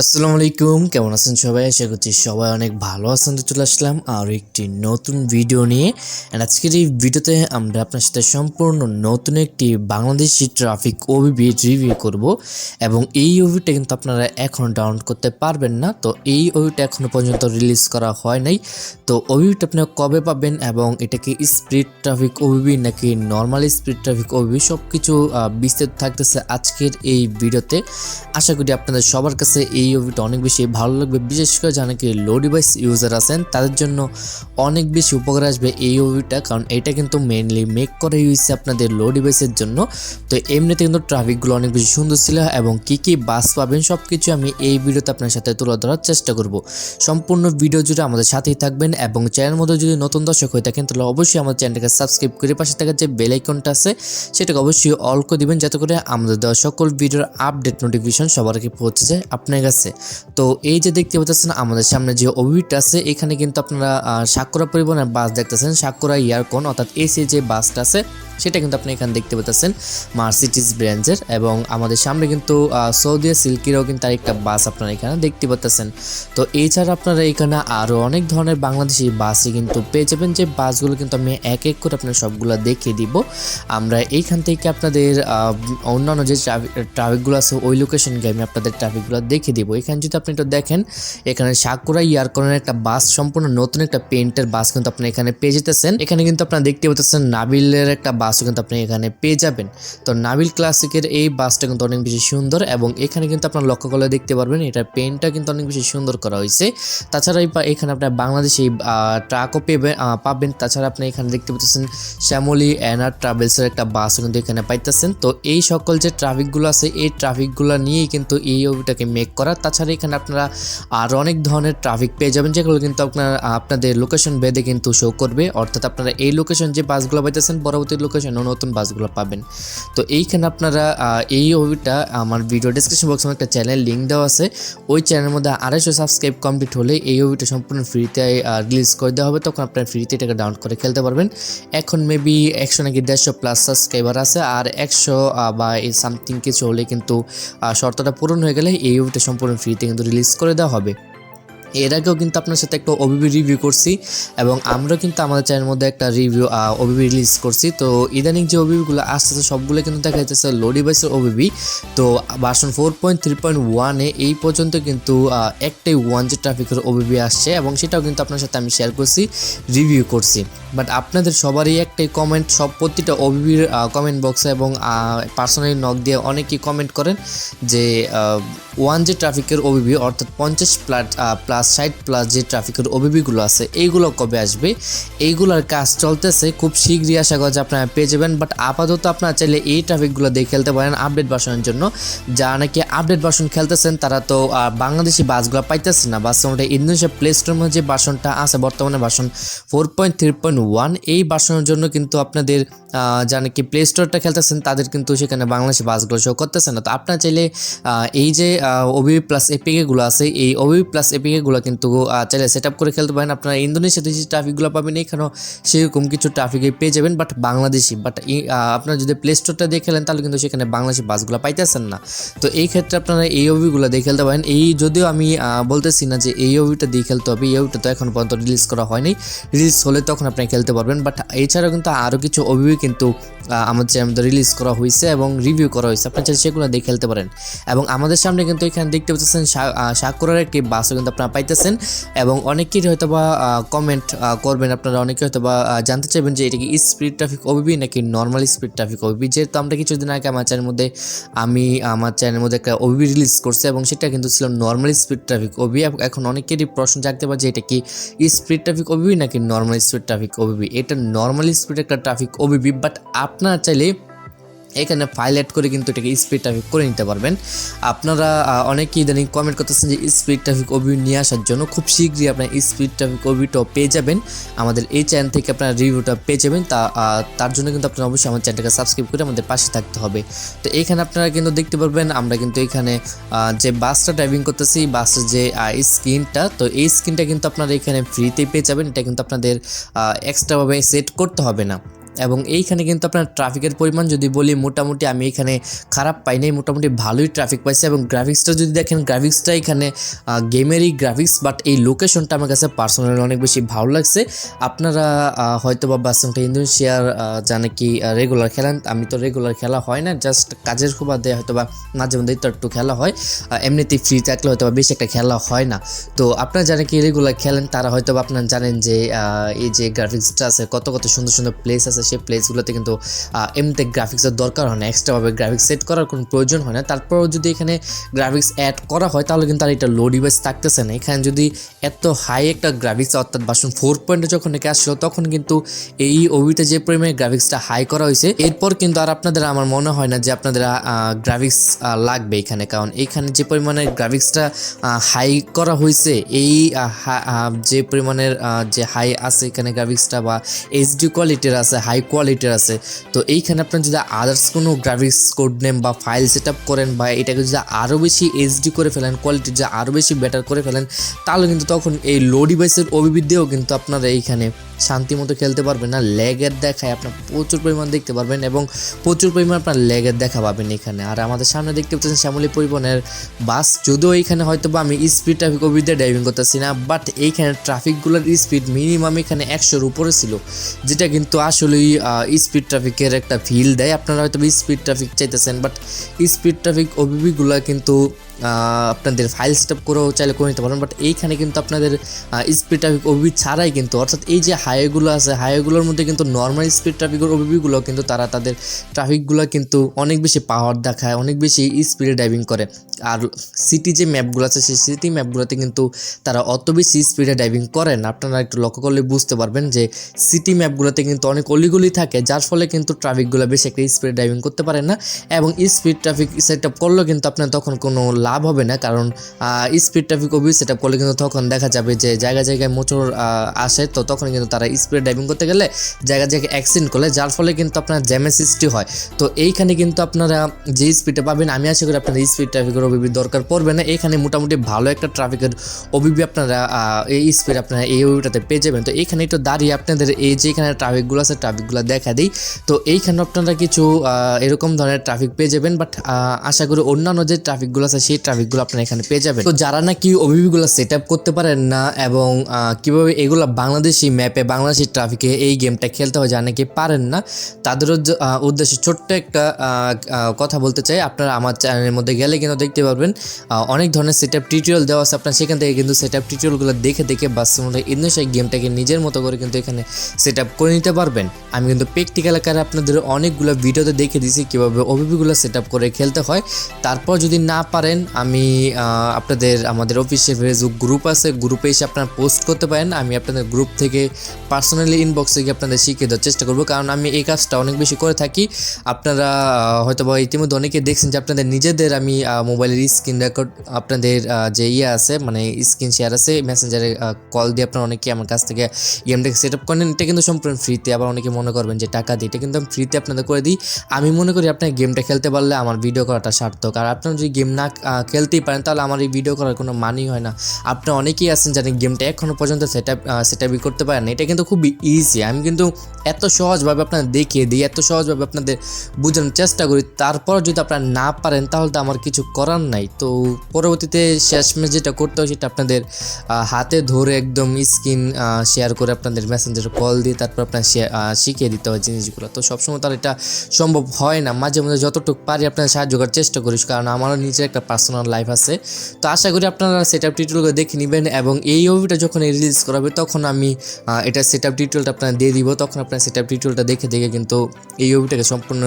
আসসালামু আলাইকুম, কেমন আছেন সবাই? আশা করছি সবাই অনেক ভালো আছেন তো চলে আসলাম আর একটি নতুন ভিডিও নিয়ে। And আজকের এই ভিডিওতে আমরা আপনার সাথে সম্পূর্ণ নতুন একটি বাংলাদেশি ট্রাফিক ওবিবি রিভিউ করব এবং এই ওবিটা কিন্তু আপনারা এখন ডাউনলোড করতে পারবেন না। তো এই ওবিটা এখনও পর্যন্ত রিলিজ করা হয় নাই। তো ওবিটা আপনারা কবে পাবেন এবং এটা কি স্পিড ট্রাফিক ওবিবি নাকি নর্মাল স্পিড ট্রাফিক ওবিবি সব কিছু বিস্তারিত থাকতেছে আজকের এই ভিডিওতে। আশা করি আপনাদের সবার কাছে এই ওভিটা অনেক বেশি ভালো লাগবে। বিশেষ করে যারা নাকি লো ডিভাইস ইউজার আছেন, তাদের জন্য অনেক বেশি উপকার আসবে এই ওভিটা কারণ এটা কিন্তু মেনলি মেক করে হয়েছে আপনাদের লো ডিভাইসের জন্য। তো এমনিতে কিন্তু ট্রাফিকগুলো অনেক বেশি সুন্দর ছিল এবং কি কি বাস পাবেন সব কিছু আমি এই ভিডিওতে আপনার সাথে তুলে ধরার চেষ্টা করব। সম্পূর্ণ ভিডিও জুড়ে আমাদের সাথেই থাকবেন এবং চ্যানেল মধ্যে যদি নতুন দর্শক হয়ে থাকেন, তাহলে অবশ্যই আমাদের চ্যানেলটাকে সাবস্ক্রাইব করে পাশে থাকা যে বেল আইকনটা আছে, সেটাকে অবশ্যই অল করে দিবেন, যাতে করে আমাদের দেওয়া সকল ভিডিওর আপডেট নোটিফিকেশন সবার আগে পৌঁছে যায়। আপনার কাছে তো এই যে দেখতে পাচ্ছেন আমাদের সামনে যে ওভিটা আছে, এখানে কিন্তু আপনারা সাকুরা পরিবহনের বাস দেখতেছেন, সাকুরা ইয়ারকন অর্থাৎ এসি যে বাসটা আছে, সেটা কিন্তু আপনি এখানে দেখতে পাচ্ছেন মার্সিটিস ব্র্যান্ডের এবং আমাদের সামনে কিন্তু সৌদি সিল্কিরও কিন্তু আরেকটা বাস আপনারা এখানে দেখতে পাচ্ছেন। তো এছাড়া আপনারা এখানে আরও অনেক ধরনের বাংলাদেশি বাসই কিন্তু পেয়ে যাবেন, যে বাসগুলো কিন্তু আমি এক এক করে আপনার সবগুলো দেখিয়ে দিব। আমরা এইখান থেকে আপনাদের অন্যান্য যে ট্রাফিকগুলো আছে, ওই লোকেশন গিয়ে আমি আপনাদের ট্রাফিকগুলো দেখিয়ে দিব। এখানে যদি আপনি একটু দেখেন এখানে সাকুরা ইয়ারকনের একটা বাস সম্পূর্ণ নতুন একটা পেন্টের বাস কিন্তু আপনি এখানে পেয়ে যেতেছেন। এখানে কিন্তু আপনারা দেখতে পাচ্ছেন নাবিলের একটা বাসও কিন্তু আপনি এখানে পেয়ে যাবেন। তো নাবিল ক্লাসিকের এই বাসটা কিন্তু অনেক বেশি সুন্দর এবং এখানে কিন্তু আপনার লক্ষ্য করলে দেখতে পারবেন এটা পেন্টটা কিন্তু অনেক বেশি সুন্দর করা হয়েছে। তাছাড়া এখানে আপনার বাংলাদেশি ট্রাকও পেবে আহ, পাবেন। তাছাড়া আপনি এখানে দেখতে পাচ্ছেন শ্যামলি অ্যানার ট্রাভেলসের একটা বাসও কিন্তু এখানে পাইতেছেন। তো এই সকল যে ট্রাফিকগুলো আছে এই ট্রাফিকগুলো নিয়েই কিন্তু এই ওটাকে মেক করা তাছাড়া এখানে আপনারা আরও অনেক ধরনের ট্রাফিক পেয়ে যাবেন, যেগুলো কিন্তু আপনার, আপনাদের লোকেশন বেদে কিন্তু শো করবে। অর্থাৎ আপনারা এই লোকেশন যে বাসগুলো পাইতেছেন, পরবর্তী লোকেশনও নতুন বাসগুলো পাবেন। তো এইখানে আপনারা এই ওভিটা আমার ভিডিও ডিসক্রিপশন বক্সে একটা চ্যানেল লিঙ্ক দেওয়া আছে। ওই চ্যানেলের মধ্যে আড়াইশো সাবস্ক্রাইব কমপ্লিট হলে এই ওভিটা সম্পূর্ণ ফ্রিতে রিলিজ করে দেওয়া হবে। তখন আপনারা ফ্রিতে এটাকে ডাউনলোড করে খেলতে পারবেন। এখন মেবি একশো নাকি দেড়শো প্লাস সাবস্ক্রাইবার আছে, আর একশো বা এই সামথিং কিছু হলে কিন্তু শর্তটা পূরণ হয়ে গেলে এই ওভিটা সম্পূর্ণ ফ্রিতে কিন্তু রিলিজ করে দেওয়া হবে। এর আগেও কিন্তু আপনার সাথে একটা ওবিবি রিভিউ করছি এবং আমরাও কিন্তু আমাদের চ্যানেলের মধ্যে একটা রিভিউ ওবিবি রিলিজ করছি। তো ইদানিং যে ওবিবিগুলো আসতেছে সবগুলো কিন্তু দেখা যাচ্ছে লো ডিভাইসের ওবিবি। তো version four point three point ওয়ানে এই পর্যন্ত কিন্তু একটাই ওয়ান যে ট্রাফিকের ওবিবি আসছে এবং সেটাও কিন্তু আপনার সাথে আমি শেয়ার করছি রিভিউ করছি। বাট আপনাদের সবারই একটাই কমেন্ট সব প্রতিটা ওবিবির কমেন্ট বক্সে এবং পার্সোনালি নক দিয়ে অনেকেই কমেন্ট করেন যে ওয়ান যে ট্রাফিকের ওবিবি, অর্থাৎ পঞ্চাশ প্লাট প্লাস প্লাস ষাট প্লাস যে ট্রাফিকের ওবিবিগুলো আছে, এইগুলো কবে আসবে? এইগুলোর কাজ চলতেছে, খুব শীঘ্রই আশা করা যায় আপনারা পেয়ে যাবেন বাট আপাতত আপনারা চাইলে এই ট্রাফিকগুলো দিয়ে খেলতে পারেন আপডেট ভার্সনের জন্য। যারা নাকি আপডেট ভার্সন খেলতেছেন, তারা তো বাংলাদেশি বাসগুলো পাইতেছে না বাস মোটামুটি ইন্দোনেশিয়া প্লে মধ্যে যে ভার্সনটা আছে, বর্তমানে version four point three point one এই ভার্সনের জন্য কিন্তু আপনাদের যারা নাকি প্লে স্টোরটা খেলতেছেন, তাদের কিন্তু সেখানে বাংলাদেশি বাসগুলো শো করতেছে না। তো আপনারা চাইলে এই যে ওবিবি প্লাস এপিকেগুলো আছে, এই ওবিবি প্লাস এপিকেগুলো কিন্তু চাইলে সেট আপ করে খেলতে পারেন। আপনারা ইন্দোনেশিয়াতে যে ট্রাফিকগুলো পাবেন, এখানেও সেরকম কিছু ট্রাফিকে পেয়ে যাবেন বাট বাংলাদেশি। বাট আপনারা যদি প্লে স্টোরটা দিয়ে খেলেন, তাহলে কিন্তু সেখানে বাংলাদেশি বাসগুলো পাইতেছেন না। তো এই ক্ষেত্রে আপনারা এই ওবিগুলো দিয়ে খেলতে পারেন। এই যদিও আমি বলতেছি না যে এই ওবিটা দিয়ে খেলতে হবে, এই ওবিটা তো এখন পর্যন্ত রিলিজ করা হয়নি। রিলিজ হলে তখন আপনি খেলতে পারবেন বাট এছাড়াও কিন্তু আরও কিছু ওবিবি কিন্তু আমাদের চ্যানেল রিলিজ করা হয়েছে এবং রিভিউ করা হয়েছে আপনি চাইলে সেগুলো দিয়ে খেলতে পারেন। এবং আমাদের সামনে কিন্তু এখানে দেখতে পাচ্ছেন সাকুরার একটি বাসও কিন্তু আপনারা পাইতেছেন। এবং অনেকেই হয়তো বা কমেন্ট করবেন। আপনারা অনেকে হয়তো বা জানতে চাইবেন যে এটা কি স্পিড ট্রাফিক ওবিবি নাকি নর্মাল স্পিড ট্রাফিক ওবিবি যেহেতু আমরা কিছুদিন আগে আমার চ্যানেলের মধ্যে, আমি, আমার চ্যানেলের মধ্যে একটা ওবিবি রিলিজ করছি এবং সেটা কিন্তু ছিল নর্মাল স্পিড ট্রাফিক ওবিবি এখন অনেকেরই প্রশ্ন জাগতে পারে যে এটা কি স্পিড ট্রাফিক ওবিবি নাকি নর্মাল স্পিড ট্রাফিক ওবিবি এটা নর্মাল স্পিড একটা ট্রাফিক ওবিবি বাট আপনারা চাইলে এখানে ফাইল অ্যাড করে কিন্তু এটাকে স্পিড ট্রাফিক করে নিতে পারবেন। আপনারা অনেকেই ইদানিং কমেন্ট করতেছেন যে স্পিড ট্রাফিক ওভিউ নিয়ে আসার জন্য খুব শীঘ্রই আপনার স্পিড ট্রাফিক ওবিটাও পেয়ে যাবেন। আমাদের এই চ্যানেল থেকে আপনার রিভিউটা পেয়ে যাবেন। তা তার জন্য কিন্তু আপনারা অবশ্যই আমার চ্যানেলটাকে সাবস্ক্রাইব করে আমাদের পাশে থাকতে হবে। তো এখানে আপনারা কিন্তু দেখতে পারবেন, আমরা কিন্তু এখানে যে বাসটা ড্রাইভিং করতেছি বাসের যে স্ক্রিনটা তো এই স্ক্রিনটা কিন্তু আপনারা এখানে ফ্রিতে পেয়ে যাবেন। এটা কিন্তু আপনাদের এক্সট্রাভাবে সেট করতে হবে না। এবং এইখানে কিন্তু আপনার ট্রাফিকের পরিমাণ যদি বলি, মোটামুটি আমি এখানে খারাপ পাই নাই। মোটামুটি ভালোই ট্রাফিক পাইছি এবং গ্রাফিক্সটা যদি দেখেন গ্রাফিক্সটা এখানে গেমেরই গ্রাফিক্স বাট এই লোকেশনটা আমার কাছে পার্সোনালি অনেক বেশি ভালো লাগছে। আপনারা হয়তো বা বাসনটা ইন্দোনেশিয়ার জানে কি রেগুলার খেলেন। আমি তো রেগুলার খেলা হয় না জাস্ট কাজের সুবাদে হয়তো বা মাঝে মধ্যে তো একটু খেলা হয়। এমনিতেই ফ্রি থাকলে হয়তো বা বেশি একটা খেলা হয় না। তো আপনারা যারা কি রেগুলার খেলেন, তারা হয়তো বা আপনারা জানেন যে এই যে গ্রাফিক্সটা আছে, কত কত সুন্দর সুন্দর প্লেস আছে সেই প্লেসগুলোতে কিন্তু এমনিতে গ্রাফিক্সের দরকার হয় না এক্সট্রাভাবে গ্রাফিক্স সেট করার কোনো প্রয়োজন হয় না। তারপরেও যদি এখানে গ্রাফিক্স অ্যাড করা হয়, তাহলে কিন্তু আর এটা লো ডিভাইস থাকতেছে না। এখানে যদি এত হাই একটা গ্রাফিক্স অর্থাৎ বাসন ফোর পয়েন্টে যখন একে আসলো তখন কিন্তু এই ওভিতে যে পরিমাণে গ্রাফিক্সটা হাই করা হয়েছে, এরপর কিন্তু আর আপনাদের, আমার মনে হয় না যে আপনাদের গ্রাফিক্স লাগবে এখানে। কারণ এখানে যে পরিমাণে গ্রাফিক্সটা হাই করা হয়েছে, এই যে পরিমাণের যে হাই আছে এখানে গ্রাফিক্সটা বা এইচডি কোয়ালিটির আছে হাই কোয়ালিটির আছে। তো এইখানে আপনার যদি আদার্স কোনো গ্রাফিক্স কোড নেম বা ফাইল সেট করেন বা এটাকে যদি আরও বেশি এইচডি করে ফেলেন কোয়ালিটি যদি আরও বেশি বেটার করে ফেলেন, তাহলে কিন্তু তখন এই লো ডিভাইসের অভিবৃদ্ধিও কিন্তু আপনারা এইখানে শান্তি মতো খেলতে পারবেন। না ল্যাগের দেখায় আপনার প্রচুর পরিমাণ দেখতে পারবেন এবং প্রচুর পরিমাণ আপনার ল্যাগের দেখা পাবেন এখানে। আর আমাদের সামনে দেখতে পাচ্ছেন শ্যামলী পরিবহনের বাস। যদিও এইখানে হয়তো বা আমি স্পিড ট্রাফিক অভিজ্ঞতা ড্রাইভিং করতেছি না বাট এইখানে ট্রাফিকগুলোর স্পিড মিনিমাম এখানে একশোর উপরে ছিল, যেটা কিন্তু আসলেই স্পিড ট্রাফিকের একটা ফিল দেয়। আপনারা হয়তো স্পিড ট্রাফিক চাইতেছেন বাট স্পিড ট্রাফিক ওবিবিগুলো কিন্তু আপনাদের ফাইল সেট আপ করেও চাইলে করে নিতে পারেন বাট এইখানে কিন্তু আপনাদের স্পিড ট্রাফিক ওবিবি ছাড়াই কিন্তু, অর্থাৎ এই যে হাইওয়েগুলো আছে হাইওয়েগুলোর মধ্যে কিন্তু নর্মাল স্পিড ট্রাফিকের ওবিবিগুলো কিন্তু তারা তাদের ট্রাফিকগুলো কিন্তু অনেক বেশি পাওয়ার দেখায়, অনেক বেশি স্পিডে ড্রাইভিং করে। আর সিটি যে ম্যাপগুলো আছে, সেই সিটি ম্যাপগুলোতে কিন্তু তারা অত বেশি স্পিডে ড্রাইভিং করেন আপনারা একটু লক্ষ্য করলে বুঝতে পারবেন যে সিটি ম্যাপগুলোতে কিন্তু অনেক অলিগলি থাকে, যার ফলে কিন্তু ট্রাফিকগুলো বেশি একটা স্পিডে ড্রাইভিং করতে পারেন না, এবং স্পিড ট্রাফিক সেট আপ করলেও কিন্তু আপনার তখন কোনো লাভ হবে না, কারণ স্পিড ট্রাফিক অবি সেট করলে কিন্তু তখন দেখা যাবে যে জায়গায় জায়গায় মোটর আসে, তো তখন কিন্তু তারা স্পিড ড্রাইভিং করতে গেলে জায়গায় জায়গায় অ্যাক্সিডেন্ট করলে যার ফলে কিন্তু আপনার জ্যামের সৃষ্টি হয়। তো এইখানে কিন্তু আপনারা যে স্পিডে পাবেন, আমি আশা করি আপনার স্পিড ট্রাফিকের অভিবি দরকার পড়বে না। এখানে মোটামুটি ভালো একটা ট্রাফিকের অভিবি আপনারা এই স্পিড আপনারা এই অভিটাতে পেয়ে যাবেন। তো এখানে একটু দাঁড়িয়ে আপনাদের এই যে এখানে ট্রাফিকগুলো আছে ট্রাফিকগুলো দেখা দিই। তো এইখানে আপনারা কিছু এরকম ধরনের ট্রাফিক পেয়ে যাবেন বাট আশা করি অন্যান্য যে ট্রাফিকগুলো আছে, সেই ট্রাফিকগুলো আপনারা এখানে পেয়ে যাবেন। তো যারা নাকি অভিবিগুলো সেট আপ করতে পারেন না এবং কীভাবে এগুলো বাংলাদেশি ম্যাপে বাংলাদেশি ট্রাফিকে এই গেমটা খেলতে হয় যা নাকি পারেন না, তাদের উদ্দেশ্যে ছোট্ট একটা কথা বলতে চাই। আপনারা আমার চ্যানেলের মধ্যে গেলে কিন্তু দেখতে পারবেন অনেক ধরনের সেট আপ টিউটোরিয়াল দেওয়া আছে। আপনার সেখান থেকে কিন্তু সেট আপ টিউটোরিয়ালগুলো দেখে দেখে বাস্তবতা ইন্দোনেশিয়া গেমটাকে নিজের মতো করে কিন্তু এখানে সেট আপ করে নিতে পারবেন। আমি কিন্তু প্র্যাকটিক্যাল আকারে আপনাদের অনেকগুলো ভিডিওতে দেখে দিয়েছি কীভাবে ওবিপিগুলো সেট আপ করে খেলতে হয়। তারপর যদি না পারেন আমি আপনাদের, আমাদের অফিসে ফেসবুক গ্রুপ আছে গ্রুপে এসে আপনারা পোস্ট করতে পারেন। আমি আপনাদের গ্রুপ থেকে পার্সোনালি ইনবক্সে গিয়ে আপনাদের শিখিয়ে দেওয়ার চেষ্টা করব। কারণ আমি এই কাজটা অনেক বেশি করে থাকি। আপনারা হয়তো বা ইতিমধ্যে অনেকে দেখছেন যে আপনাদের নিজেদের আমি মোবাইলের স্ক্রিন রেকর্ড আপনাদের যে ইয়ে আছে মানে স্ক্রিন শেয়ার আছে মেসেঞ্জারে কল দিয়ে আপনারা অনেকে আমার কাছ থেকে গেমটাকে সেট আপ করেন। এটা কিন্তু সম্পূর্ণ ফ্রিতে আবার অনেকে মনে করবেন যে টাকা দিই এটা কিন্তু আমি ফ্রিতে আপনাদের করে দিই। আমি মনে করি আপনার গেমটা খেলতে পারলে আমার ভিডিও করাটা সার্থক। আর আপনারা যদি গেম না খেলতেই পারেন, তাহলে আমার এই ভিডিও করার কোনো মানই হয় না। আপনি অনেকেই আছেন জানেন গেমটা এখনও পর্যন্ত সেট আপ সেট আপই করতে পারেন। এটা কিন্তু খুবই ইজি আমি কিন্তু এত সহজভাবে আপনাদের দেখিয়ে দিই, এত সহজভাবে আপনাদের বোঝানোর চেষ্টা করি। তারপর যদি আপনারা না পারেন, তাহলে তো আমার কিছু করার নাই। তো পরবর্তীতে শেষমেশ যেটা করতে হয়, সেটা আপনাদের হাতে ধরে একদম স্ক্রিন শেয়ার করে আপনাদের মেসেঞ্জারে কল দিয়ে তারপর আপনার শিখিয়ে দিতে হয় জিনিসগুলো। তো সবসময় তার এটা সম্ভব হয় না। মাঝে মাঝে যতটুকু পারি আপনাদের সাহায্য করার চেষ্টা করি। কারণ আমারও নিজের একটা পার্সোনাল লাইফ আছে। তো আশা করি আপনারা সেট আপ টিউটোরিয়াল দেখে নেবেন এবং এই ওভিটা যখন রিলিজ করাবে তখন আমি এটা সেট আপ টিউটোরিয়ালটা আপনারা দিয়ে দিব। তখন আপনারা সেট আপ টিউটোরিয়ালটা দেখে দেখে কিন্তু এই ওভিটাকে সম্পূর্ণ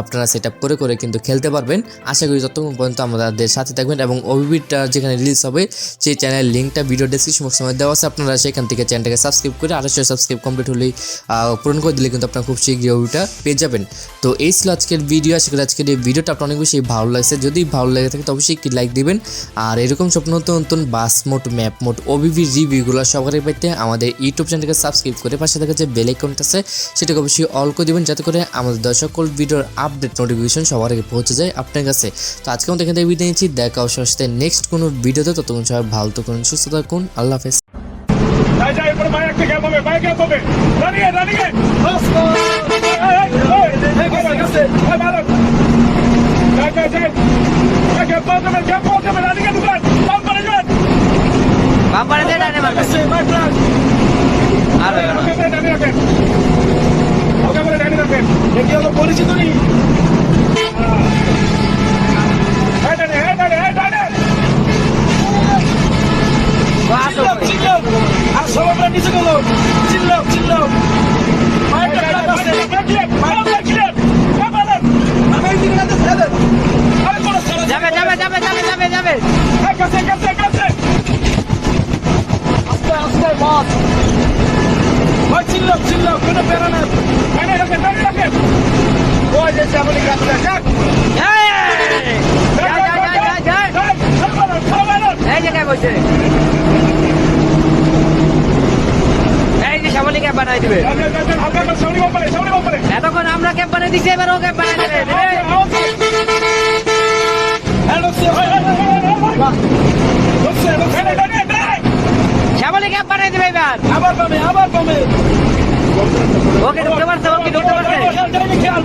আপনারা সেট আপ করে করে কিন্তু খেলতে পারবেন। আশা করি ততক্ষণ পর্যন্ত আমাদের সাথে থাকবেন এবং ওভিটা যেখানে রিলিজ হবে, সেই চ্যানেলের লিঙ্কটা ভিডিও ডেসক্রিপশন সময় দেওয়া আছে। আপনারা সেখান থেকে চ্যানেলটাকে সাবস্ক্রাইব করে আড়াইশো সাবস্ক্রাইব কমপ্লিট হলেই পূরণ করে দিলে কিন্তু আপনারা খুব শীঘ্রই ওভিটা পেয়ে যাবেন। তো এই ছিল আজকের ভিডিও আশা করি আজকের এই ভিডিওটা আপনার অনেক বেশি ভালো লাগছে। যদি ভালো লেগে থাকে, তো অবশ্যই একটি লাইক দিবেন আর এরকম সব নতুন নতুন বাস মোট ম্যাপ মোট ওবিভি রিভিউগুলো সবারই পেতে আমাদের ইউটিউব চ্যানেলকে সাবস্ক্রাইব করে পাশে দেখা যে বেল আইকনটা আছে সেটাকে অবশ্যই অল করে দিবেন যাতে করে আমাদের দেওয়া সকল ভিডিওর আপডেট নোটিফিকেশন সবার আগে পৌঁছে যায় আপনার কাছে তো আজকে আমাদের এখান থেকে বিদায় নিচ্ছি দেখা অবশ্যই নেক্সট কোনো ভিডিওতে ততক্ষণ সবাই ভালো থাকুন সুস্থ থাকুন আল্লাহ হাফেজ Jangan pukul kami, jangan pukul kami, nanti kan bukan. Tanpa rejuan. Tanpa rejuan, ya, Terima kasih, my friend. আস্তে আস্তে মত ভাই চিল্লাও চিল্লাও কোনো প্যারা না যাক এতক্ষণ আমরা ক্যাম্প বানাই দিচ্ছি এবার ও ক্যাম্প বানাই দেবে দেবে। শ্যামলী ক্যাম্প বানাই দেবে এবার। আবার কমে আবার কমে ওকে ঢুকতে পারছে ওকে ঢুকতে পারছে খেয়াল খেয়াল